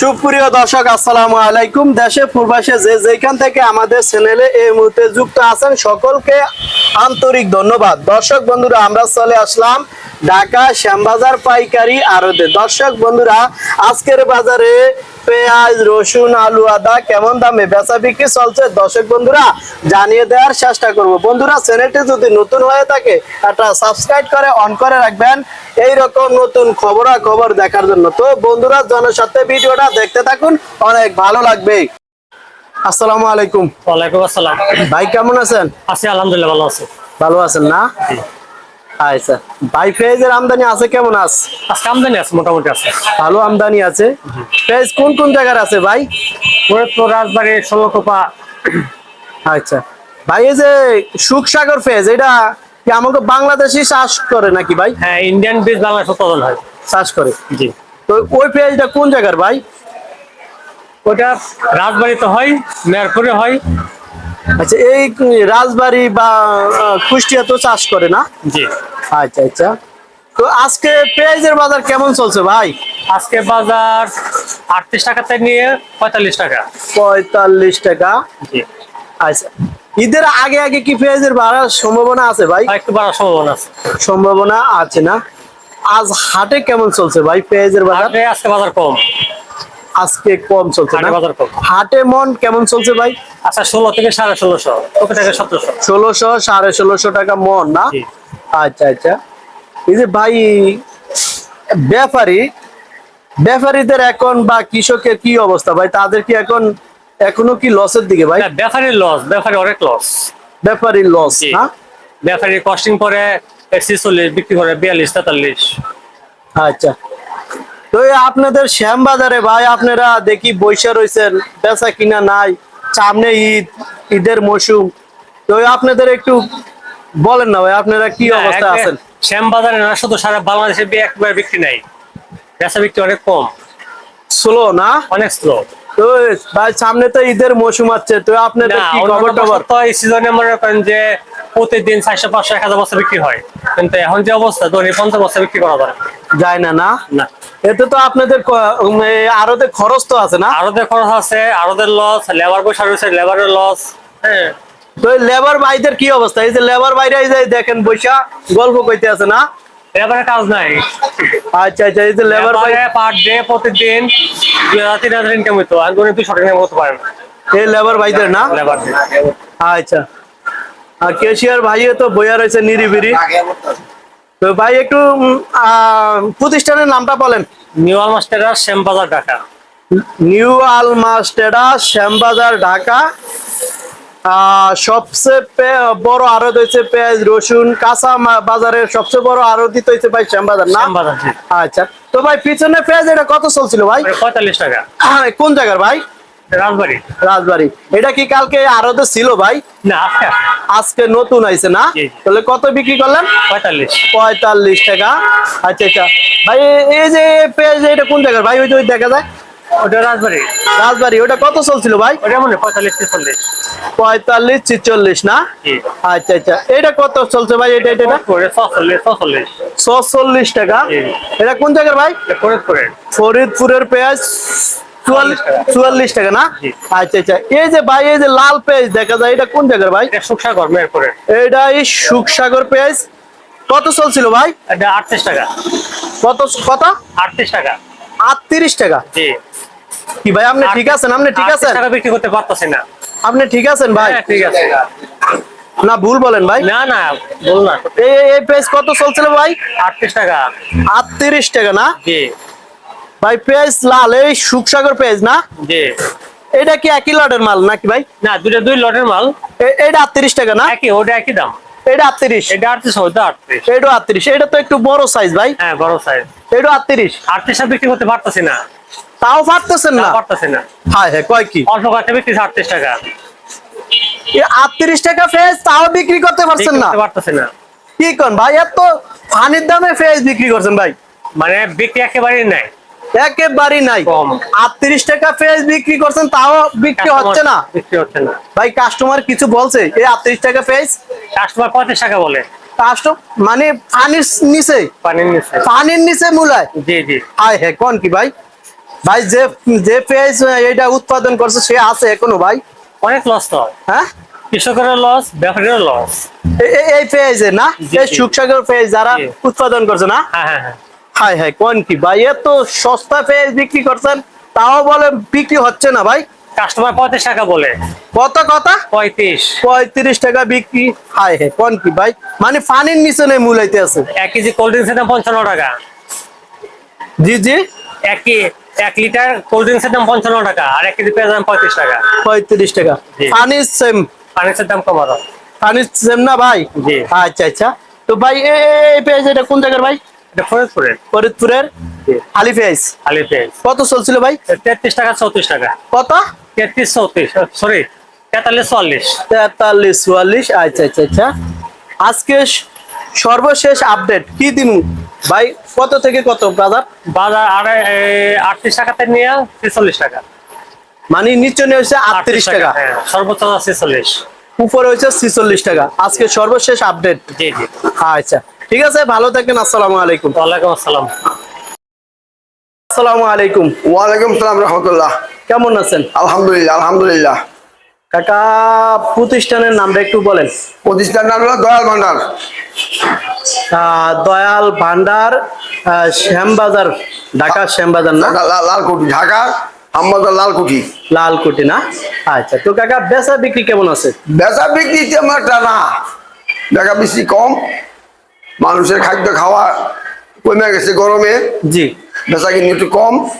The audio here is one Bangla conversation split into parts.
সুপ্রিয় দর্শক, আসসালামু আলাইকুম। দেশে, পূর্বাসে যে যেখান থেকে আমাদের চ্যানেলে এই মুহূর্তে যুক্ত আছেন, সকলকে আন্তরিক ধন্যবাদ। দর্শক বন্ধুরা, আমরা চলে আসলাম ঢাকা শ্যামবাজার পাইকারি আরদে দর্শক বন্ধুরা, আজকের বাজারে পেঁয়াজ রসুন আলু আদা কেমন দামে বেচা বিক্রি চলছে? দর্শক বন্ধুরা জানিয়ে দেওয়ার চেষ্টা করব। বন্ধুরা চ্যানেলটি যদি নতুন হয়ে থাকে একটা সাবস্ক্রাইব করে অন করে রাখবেন। এই রকম নতুন খবরা খবর দেখার জন্য। তো বন্ধুরা জনস্বার্থে ভিডিওটা দেখতে থাকুন। অনেক ভালো লাগবে। আসসালামু আলাইকুম। ওয়ালাইকুম আসসালাম। ভাই কেমন আছেন? আছি আলহামদুলিল্লাহ ভালো আছি। ভালো আছেন না? আচ্ছা। ভাই পেঁয়াজের আমদানি আছে কেমন আছে? আজকে আমদানি আছে মোটামুটি আছে। ভালো আমদানি আছে। পেঁয়াজ কোন কোন জায়গার আছে ভাই? ফরিদপুর রাজবাড়ি ষোলকোপা আচ্ছা। ভাই এই যে সুখসাগর পেঁয়াজ এটা কি আমাকে বাংলাদেশি চাষ করে নাকি ভাই? হ্যাঁ ইন্ডিয়ান বীজ বাংলাদেশ উৎপাদন হয়। চাষ করে? জি। তো ওই পেঁয়াজটা কোন জায়গার ভাই? ওটা রাজবাড়িতে হয় মেয়রপুরে হয়। আচ্ছা এই রাজবাড়ি বা কুষ্টিয়া তো চাষ করে না? জি। আচ্ছা আচ্ছা। তো আজকে পেঁয়াজের বাজার কেমন চলছে ভাই? আজকে বাজার আটত্রিশ টাকা থেকে নিয়ে পঁয়তাল্লিশ টাকা। পঁয়তাল্লিশ টাকা। আচ্ছা ঈদের আগে আগে কি পেঁয়াজের বাড়ার সম্ভাবনা আছে ভাই? একটু বাড়ার সম্ভাবনা আছে। সম্ভাবনা আছে না? আজ হাটে কেমন চলছে ভাই পেঁয়াজের বাজার? আজকে বাজার কম। আজকে কম চলছে না? বাজার কম। হাটে মন কেমন চলছে ভাই? আচ্ছা ষোলো থেকে সাড়ে ষোলোশো। থেকে সতেরোশো। ষোলোশো সাড়ে ষোলোশো টাকা মন না? আচ্ছা আচ্ছা। এই যে ভাই ব্যাপারী ব্যাপারীদের এখন বা কৃষকের কি অবস্থা? ভাই তাদের কি এখন এখনও কি লসের দিকে ভাই? না, ব্যাপারীর লস ব্যাপারী অনেক লস ব্যাপারীর লস। না? ব্যাপারী কস্টিং পরে একশি চল্লিশ বিক্রি করে বিয়াল্লিশ তেতাল্লিশ। আচ্ছা। তো আপনাদের শ্যামবাজারে ভাই আপনারা দেখি বৈশা রয়েছেন বেচা কিনা নাই সামনে ঈদ ঈদের মৌসুম। তো আপনাদের একটু বলেন না ভাই আপনারা কি অবস্থা আছেন? শ্যাম বাজারে না শুধু সারা বাংলাদেশে একবার বিক্রি নাই। বেচা বিক্রি অনেক কম। স্লো না? অনেক স্লো তো ভাই সামনে তো ঈদের মৌসুম আছে তো আপনাদের কি খবর টবর? তো এই সিজনে মনে করেন যে প্রতিদিন চারশো পাঁচশো এক হাজার বস্তা বিক্রি হয়। কিন্তু এখন যে অবস্থা ধরে পঞ্চাশ বস্তা বিক্রি করা যায় যায় না না? না। এতে তো আপনাদের আরতে খরচ তো আছে না? আরোদের খরচ আছে আরোদের লস লেবার পয়সা রয়েছে লেবারের লস হ্যাঁ। তো লেবার ভাইদের কি অবস্থা? এই যে লেবার ভাইরা এই যে দেখেন বৈশা গল্প কইতে আছে না? লেবারের কাজ নাই। আচ্ছা আচ্ছা এই যে লেবার ভাই পার ডে প্রতিদিন দুই হাজার তিন হাজার ইনকাম হইতো। আর দুই দুইশো ইনকাম করতে পারে না। এই লেবার ভাইদের না? লেবার আচ্ছা। আর কেশিয়ার ভাইও তো বইয়া রয়েছে নিরিবিরি। তো ভাই একটু আহ, প্রতিষ্ঠানের নামটা বলেন। নিউ আলমাস্টার শ্যামবাজার ঢাকা। নিউ আলমাস্টেডা শ্যামবাজার ঢাকা। সবচেয়ে বড় আড়ত হয়েছে পেঁয়াজ রসুন কাঁচা বাজারের সবচেয়ে বড় আড়ত হয়েছে ভাই শ্যামবাজার না? আচ্ছা তো ভাই পিছনে পেঁয়াজ এটা কত চলছিল ভাই? পঁয়তাল্লিশ টাকা। কোন জায়গার ভাই? রাজবাড়ি। রাজবাড়ি। এটা কি কালকে ছিল ভাই? না আজকে। নতুন আইছে না। তাহলে কত বিক্রি করলেন? পঁয়তাল্লিশ। পঁয়তাল্লিশ টাকা। আচ্ছা আচ্ছা। ভাই এই যে পেঁয়াজ এটা কোন জায়গার? ভাই ওই দেখা যায়। ওটা রাজবাড়ি। রাজবাড়ি ওটা কত চলছিল ভাই? ওটা মনে পঁয়তাল্লিশ ছেচল্লিশ। পঁয়তাল্লিশ ছিচল্লিশ না? আচ্ছা আচ্ছা। এটা কত চলছে ভাই? এটা এটা ছচল্লিশ টাকা। এটা কোন জায়গার ভাই? করে ফরিদপুরের। পেঁয়াজ চুয়াল্লিশ টাকা। না? আচ্ছা আচ্ছা। এই যে ভাই এই যে লাল পেঁয়াজ দেখা যায় এটা কোন জায়গার ভাই? সুখসাগর মেয়ের করে এটা এই সুখসাগর পেঁয়াজ। কত চলছিল ভাই? এটা আটত্রিশ টাকা। কত কত? আটত্রিশ টাকা। আটত্রিশ টাকা। জি। কি ভাই আপনি ঠিক আছেন? আপনি ঠিক আছেন? টাকা বিক্রি করতে পারতাছি না। আপনি ঠিক আছেন ভাই? হ্যাঁ ঠিক আছে। না ভুল বলেন ভাই। না না বল না। এই এই- পেঁয়াজ কত চলছিল ভাই? আটত্রিশ টাকা। আটত্রিশ টাকা না? জি। ভাই পেঁয়াজ লাল এই সুখসাগর পেঁয়াজ না? জি। এটা কি একই লটের মাল নাকি ভাই? না দুটা দুই লটের মাল। এটা আটত্রিশ টাকা না? একই ওটা একই দাম। এটা আটত্রিশ। এটা আটত্রিশ ওটা আটত্রিশ। এটা আটত্রিশ। এটা তো একটু বড় সাইজ ভাই। হ্যাঁ বড় সাইজ এটা আটত্রিশ। আটত্রিশ বিক্রি করতে পারতাছি না। তাও পারতেছেন না? পারতাছি না। হ্যাঁ হ্যাঁ কয় কি? অল্প কাছে বিক্রি আটত্রিশ টাকা। আটত্রিশ টাকা ফেজ তাও বিক্রি করতে পারছেন না? করতে পারতাছি না। কি কোন ভাই এত পানির দামে ফেজ বিক্রি করছেন ভাই? মানে বিক্রি একেবারেই নাই। একেবারেই নাই। কম। আটত্রিশ টাকা ফেজ বিক্রি করছেন তাও বিক্রি হচ্ছে না? বিক্রি হচ্ছে না। ভাই কাস্টমার কিছু বলছে এই আটত্রিশ টাকা ফেজ কাস্টমার টাকা বলে। কাস্টম মানে পানির নিচে? পানির নিচে। পানির নিচে মূলায়? জি জি। হ্যাঁ কোন কি ভাই? ভাই যে যে পেঁয়াজ এটা উৎপাদন করছে সে আছে এখনও ভাই? অনেক লস তো হ্যাঁ। কৃষকেরও লস ব্যাপারীরও লস এই পেঁয়াজে না? এই জি। সুকসাগর পেঁয়াজ যারা উৎপাদন করছে না? হ্যাঁ হ্যাঁ হ্যাঁ। হাই হাই কোন কি ভাই? এত সস্তা পেঁয়াজ বিক্রি করছেন তাও বলে বিক্রি হচ্ছে না ভাই? কাস্টমার পঁয়ত্রিশ টাকা বলে। কত কথা পঁয়ত্রিশ। পঁয়ত্রিশ টাকা বিক্রি। হাই হ্যাঁ কোন কি ভাই? মানে পানির নিচে নেই মূলাইতে আছে। এক কেজি কোল্ড ড্রিঙ্কসের পঞ্চান্ন টাকা। জি জি। এক কি- এক লিটার কোল্ড ড্রিঙ্কসের দাম পঞ্চান্ন টাকা আর এক কেজি পেঁয়াজের দাম পঁয়ত্রিশ টাকা। পঁয়ত্রিশ টাকা। জি। পানির সেম পানির দাম কম আরও। পানির সেম না ভাই? জি। আচ্ছা আচ্ছা। তো ভাই এই পেঁয়াজ এটা কোন জায়গার ভাই? এটা ফরিদপুরের। ফরিদপুরের। আলি পেঁয়াজ। আলি পেঁয়াজ। কত চলছিল ভাই? তেত্রিশ টাকা চৌত্রিশ টাকা। কত? তেত্রিশ চৌত্রিশ সরি তেতাল্লিশ চুয়াল্লিশ। তেতাল্লিশ চুয়াল্লিশ আচ্ছা আচ্ছা আচ্ছা। আজকে সর্বশেষ আপডেট কি দিন ভাই কত থেকে কত বাজার বাজার আড়াই আটত্রিশ টাকাতে নিয়ে ছেচল্লিশ টাকা। মানে নিচে হচ্ছে আটত্রিশ টাকা হ্যাঁ সর্বোচ্চ ছেচল্লিশ। উপরে হচ্ছে ছিচল্লিশ টাকা। আজকে সর্বশেষ আপডেট জি জি। আচ্ছা ঠিক আছে ভালো থাকেন আসসালামু আলাইকুম। ওয়ালাইকুম আসসালাম। আসসালামু আলাইকুম। ওয়ালাইকুম সালাম রহমতুল্লাহ। কেমন আছেন? আলহামদুলিল্লাহ আলহামদুলিল্লাহ। কাকা প্রতিষ্ঠানের নামটা একটু বলেন। প্রতিষ্ঠান নাম হলো দয়াল ভান্ডার। দয়াল ভান্ডার শ্যামবাজার ঢাকা শ্যামবাজার না? ঢাকা লা- লালকুঠি ঢাকা আহমদার লালকুঠি। লালকুটি না? আচ্ছা তো কাকা বেচা বিক্রি কেমন আছে? বেচা বিক্রি তেমন একটা না। বেচা বেশি কম। মানুষের খাদ্য খাওয়া কমে গেছে গরমে। জি। বেচা কিনি একটু কম।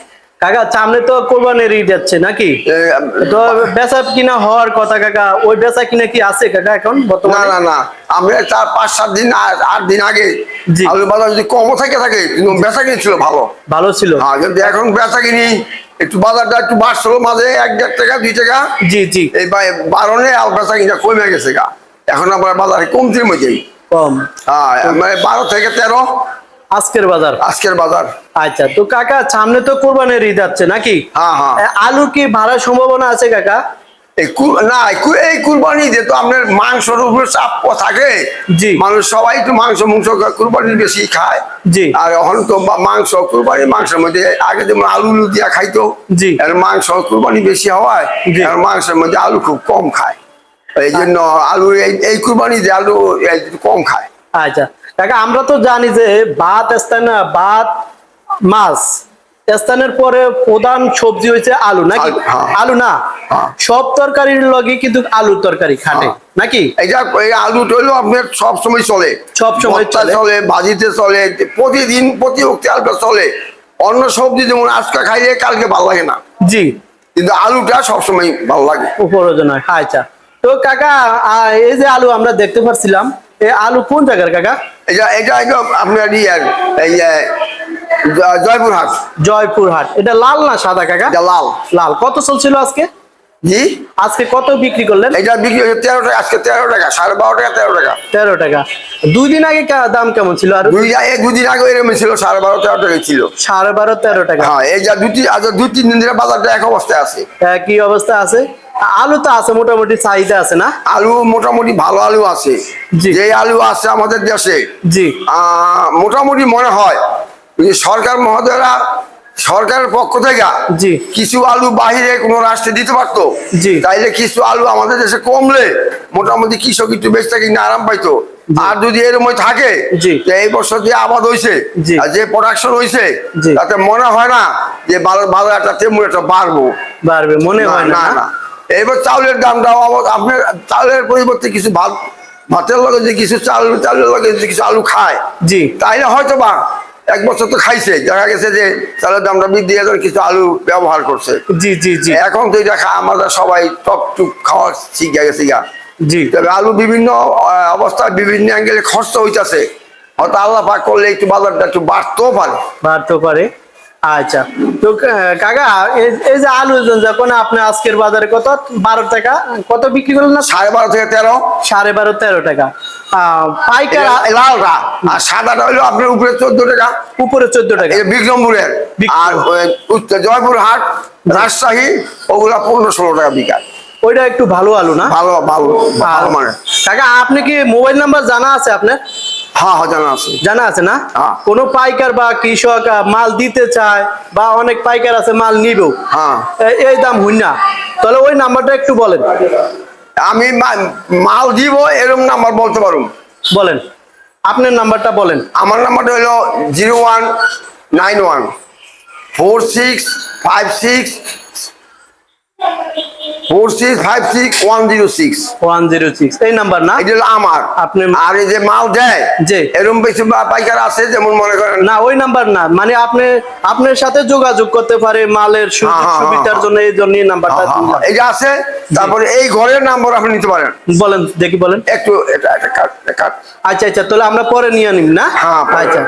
কাকা সামনে তো কোরবানির ঈদ যাচ্ছে নাকি? তো বেচা কিনা হওয়ার কথা কাকা ওই বেচা কিনা কি আছে কাকা এখন বর্তমানে? না না আমরা চার পাঁচ সাত দিন আট দিন আগে। আলু বাজার যদি কমও থেকে থাকে কিন্তু বেচা কিনি ছিল ভালো। ভালো ছিল। হ্যাঁ কিন্তু এখন বেচা কিনি একটু বাজারটা একটু বাড়ছিল মাঝে এক দেড় টাকা দুই টাকা। জি জি। এই বারণে আর বেচা কিনা কমে গেছে গা। এখন আমরা বাজারে কমতির মধ্যেই কম। হ্যাঁ মানে বারো থেকে তেরো আজকের বাজার? আজকের বাজার। আচ্ছা তো কাকা সামনে তো কোরবানির ঈদ যাচ্ছে নাকি? হ্যাঁ হ্যাঁ। এ, আলুর কি ভাড়ার সম্ভাবনা আছে কাকা? না এই কুরবানি যে আপনার মাংসর উপর চাপ থাকে জি। মানুষ সবাই একটু মাংস মাংস কুরবানি বেশি খায়। জি। আর এখন তো মাংস কুরবানি মাংসের মধ্যে আগে যেমন আলু দিয়া খাইতো জি। আর মাংস কুরবানি বেশি হওয়ায় আর মাংসের মধ্যে আলু খুব কম খায়। এই জন্য আলু এই এই কুরবানি যে আলু কম খায়। আচ্ছা কাকা আমরা তো জানি যে ভাত স্থান ভাত মাছ স্থানের পরে প্রধান সবজি হয়েছে আলু নাকি? আলু, হ্যাঁ। না? হ্যাঁ। সব তরকারির লগে কিন্তু আলুর তরকারি খাটে হ্যাঁ। নাকি? এটা আলু টইলো আপনার সব সময় চলে। সব সময় চলে। ভাজিতে চলে প্রতিদিন প্রতি অক্তি আলুটা চলে। অন্য সবজি যেমন আজকে খাইলে কালকে ভালো লাগে না। জি। কিন্তু আলুটা সবসময় ভালো লাগে। উপরোজন হয় আচ্ছা। তো কাকা এই যে আলু আমরা দেখতে পাচ্ছিলাম এই আলু কোন জায়গার কাকা? এটা এটা আপনার ইয়ার জয়পুরহাট। জয়পুরহাট। এটা লাল না সাদা কাকা? এটা লাল। লাল। কত চলছিল আজকে? জি? আজকে কত বিক্রি করলেন? এটা বিক্রি হচ্ছে তেরো টাকা আজকে তেরো টাকা সাড়ে বারো টাকা তেরো টাকা। তেরো টাকা। দুই দিন আগে দাম কেমন ছিল আর? দুই দুদিন আগে এরকম ছিল সাড়ে বারো তেরো টাকা ছিল। সাড়ে বারো তেরো টাকা। হ্যাঁ এই যা দুটি আজ দুই তিন দিন ধরে বাজারটা এক অবস্থায় আছে। কি অবস্থা আছে? আলু তো আছে মোটামুটি চাহিদা আছে না আলু মোটামুটি ভালো আলু আছে। যে আলু আছে আমাদের দেশে জি মোটামুটি মনে হয় যে সরকার মহোদয়রা সরকারের পক্ষ থেকে জি। কিছু আলু বাহিরে কোনো রাষ্ট্রে দিতে পারতো জি। তাইলে কিছু আলু আমাদের দেশে কমলে মোটামুটি কৃষক একটু বেচতে কিনে আরাম পাইতো আর যদি এরকম থাকে জি। এই বছর যে আবাদ হয়েছে যে প্রোডাকশন হয়েছে। তাতে মনে হয় না যে বাজার- বাজারটা তেমন একটা বাড়বো বাড়বে মনে হয় না? না এবার চাউলের দামটাও আপনার চাউলের পরিবর্তে কিছু ভাত ভাতের লগে যে কিছু চাল চালের লগে যদি কিছু আলু খায় জি। তাইলে হয়তো বা এক বছর তো খাইছে দেখা গেছে যে চালের দামটা বৃদ্ধি যাওয়ার কিছু আলু ব্যবহার করছে। জি জি জি। এখন তো এটা খা- আমরা সবাই টক টুক খাওয়া শিখে গেছি গা। জি। তবে আলু বিভিন্ন অবস্থায় বিভিন্ন অ্যাঙ্গেলে খরচ হইতাছে। হয়তো আল্লাহ পাক করলে একটু বাজারটা একটু বাড়তেও পারে। বাড়তেও পারে। আচ্ছা। তো কাকা এই- যে আলু যখন আপনি আজকের বাজারে কত? বারো টাকা। কত বিক্রি করলেন না? সাড়ে বারো থেকে তেরো। সাড়ে বারো তেরো টাকা। পাইকার এটা লালটা আর সাদাটা আপনার উপরে চোদ্দ টাকা। উপরে চোদ্দ টাকা। বিক্রমপুরের। আর উত্তর জয়পুর হাট রাজশাহী ওগুলা পনেরো ষোলো টাকা ওইটা একটু ভালো আলু না? ভালো ভালো ভালো মানে কাকা আপনি কি মোবাইল নাম্বার জানা আছে আপনার? হ্যাঁ হ্যাঁ জানা আছে। জানা আছে না? হ্যাঁ। কোনো পাইকার বা কৃষক মাল দিতে চায় বা অনেক পাইকার আছে মাল নিবেও হ্যাঁ। এই দাম হই না। তাহলে ওই নাম্বারটা একটু বলেন। আমি মাল দিব এরকম নাম্বার বলতে পারুম। বলেন। আপনার নাম্বারটা বলেন। আমার নাম্বারটা হলো zero one nine one four six five six four six five six one zero six one zero six এই নাম্বার না? এটা আমার। আপনি- আর এই যে মাল দেয় যে এরকম বেশি পাইকার আছে যেমন মনে করেন। না ওই নাম্বার না। মানে আপনি আপনার সাথে যোগাযোগ করতে পারে মালের হ্যাঁ, হ্যাঁ, সুবিধার হ্যাঁ। জন্য এই জন্য এই নাম্বারটা এই আছে তারপরে এই ঘরের নাম্বার আপনি নিতে পারেন। বলেন দেখি বলেন। একটু এটা একটা কাট। আচ্ছা আচ্ছা তাহলে আমরা পরে নিয়ে নিব না? হ্যাঁ, আচ্ছা।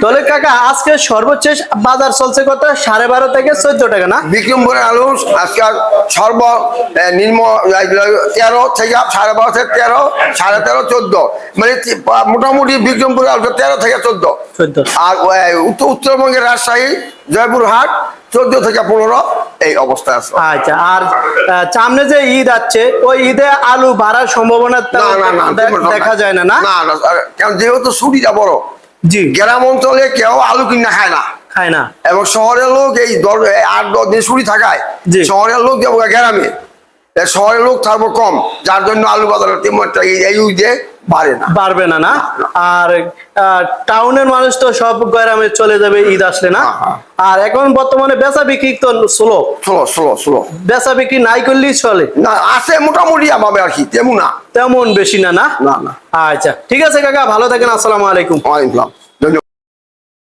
তাহলে কাকা আজকে সর্বোচ্চ বাজার চলছে কত? সাড়ে বারো থেকে চোদ্দ টাকা না? বিক্রমপুরে আলু আজকাল সর্ব নিম্ন তেরো থেকে সাড়ে বারো থেকে তেরো সাড়ে তেরো চোদ্দ। মানে মোটামুটি বিক্রমপুরে আলু তেরো থেকে চোদ্দ। আর উত্তরবঙ্গের রাজশাহী জয়পুরহাট চোদ্দ থেকে পনেরো। এই অবস্থা আছে। আচ্ছা আর সামনে যে ঈদ আছে ওই ঈদে আলু বাড়ার সম্ভাবনা দেখা যায় না না? কারণ যেহেতু ছুটিটা বড় জি। গ্রাম অঞ্চলে কেউ আলু কিনা খায় না। খায় না। এবং শহরের লোক এই আট দশ দিন ছুটি থাকায়। শহরের লোক যাব গ্রামে। শহরের লোক থাকব কম যার জন্য আলু বাজারের তেমন এই- এই উইজে বাড়ে না। না আর টাউনের মানুষ তো সব গরমে চলে যাবে ঈদ আসলে না? হ্যাঁ, হ্যাঁ। আর এখন বর্তমানে বেচা বিক্রি তো স্লো স্লো স্লো স্লো বেচা বিক্রি নাই করলেই চলে। না আছে মোটামুটি আমাবে আর কি তেমন না। তেমন বেশি না না? না না। আচ্ছা ঠিক আছে কাকা ভালো থাকেন আসসালামু আলাইকুম। ওয়ালাইকুম আসসালাম।